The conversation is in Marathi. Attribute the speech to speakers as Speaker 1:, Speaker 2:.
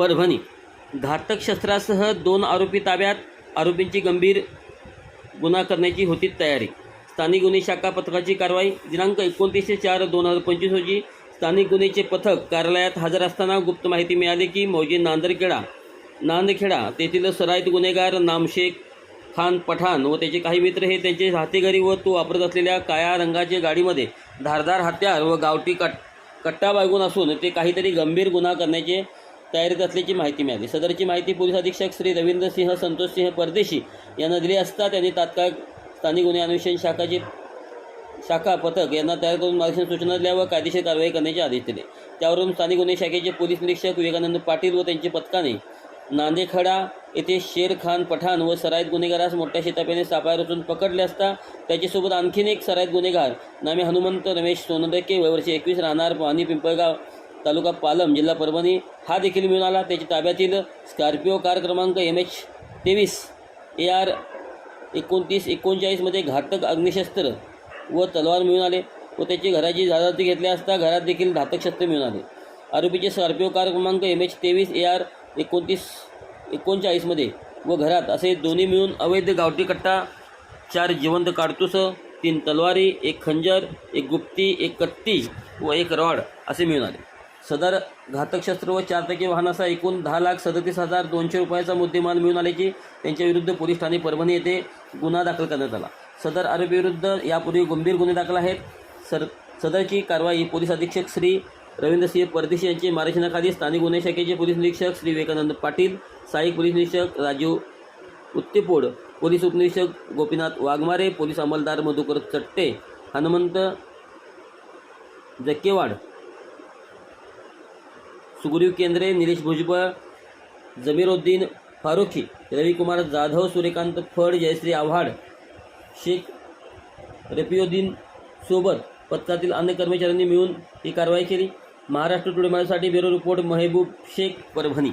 Speaker 1: परभणी. घातक शस्त्रासह दोन आरोपी ताब्यात. आरोपींची गंभीर गुन्हा करण्याची होती तयारी. स्थानिक गुन्हे शाखा पथकाची कारवाई. दिनांक एकोणतीसशे चार दोन हजार पंचवीस रोजी स्थानिक गुन्हेचे पथक कार्यालयात हजर असताना गुप्त माहिती मिळाली की मौजे नांदरखेडा नांदखेडा तेथील सराईत गुन्हेगार नामशेख खान पठाण व त्याचे काही मित्र हे त्यांचे हातेघरी व तो वापरत असलेल्या काळ्या रंगाच्या गाडीमध्ये धारदार हत्यार व गावठी कट कट्टा बाळगून असून ते काहीतरी गंभीर गुन्हा करण्याचे तयारीत असल्याची माहिती मिळाली. सदरची माहिती पोलीस अधीक्षक श्री रवींद्र सिंह संतोष सिंह परदेशी यांना दिली असता त्यांनी तात्काळ स्थानिक गुन्हे अन्वेषण शाखाचे शाखा पथक यांना तयार करून मार्गदर्शन सूचना दिल्या व कायदेशीर कारवाई करण्याचे आदेश दिले. त्यावरून स्थानिक गुन्हे शाखेचे पोलीस निरीक्षक विवेकानंद पाटील व त्यांच्या पथकाने नांदेखडा येथे शेर खान पठाण व सराईत गुन्हेगारास मोठ्या शेतापेने सापायर रचून पकडले असता त्याच्यासोबत आणखीन एक सराईत गुन्हेगार नामे हनुमंत रमेश सोनदके वयवर्षी एकवीस राहणार पाणी पिंपळगाव तालुका पालम जिल्हा परभणी. हा देखील मिळून आला त्याच्या ताब्यातील स्कॉर्पिओ कार क्रमांक एम एच तेवीस. ए आर एकोणतीस एकोणचाळीसमध्ये घातक अग्निशस्त्र व तलवार मिळून आले व त्याची घराची झाडाती घेतली असता घरात देखील घातक शस्त्र मिळून आले. आरोपीचे स्कॉर्पिओ कार क्रमांक एम एच तेवीस ए आर एकोणतीस एकोणचाळीसमध्ये व घरात असे दोन्ही मिळून अवैध गावठी कट्टा चार जिवंत काडतूस तीन तलवारी एक खंजर एक गुप्ती एक कत्ती व एक रॉड असे मिळून आले. सदर घातक शस्त्र व चारचाकी वाहनाचा एकूण दहा लाख सदतीस हजार दोनशे रुपयाचा मुद्देमाल मिळून आल्याची त्यांच्याविरुद्ध पोलीस ठाणे परभणी येथे गुन्हा दाखल करण्यात आला. सदर आरोपीविरुद्ध यापूर्वी गंभीर गुन्हे दाखल आहेत. सर सदरची कारवाई पोलीस अधीक्षक श्री रवींद्रसिंह परदेशी यांचे मार्गदर्शनाखाली स्थानिक गुन्हे शाखेचे पोलीस निरीक्षक श्री विवेकानंद पाटील सहाय्यक पोलीस निरीक्षक राजीव उत्तेपोड पोलीस उपनिरीक्षक गोपीनाथ वाघमारे पोलीस अंमलदार मधुकर चट्टे हनुमंत जक्केवाड सुग्रीव केंद्रे निलेश भुजबळ जमीरुद्दीन फारुखी रविकुमार जाधव सूर्यकांत फड जयश्री आव्हाड शेख रेपियोद्दीन सोबत पत्रातील अन्य कर्मचाऱ्यांनी मिळून ही कारवाई केली. महाराष्ट्र टुडे माझ्यासाठी ब्युरो रिपोर्ट महेबूब शेख परभणी.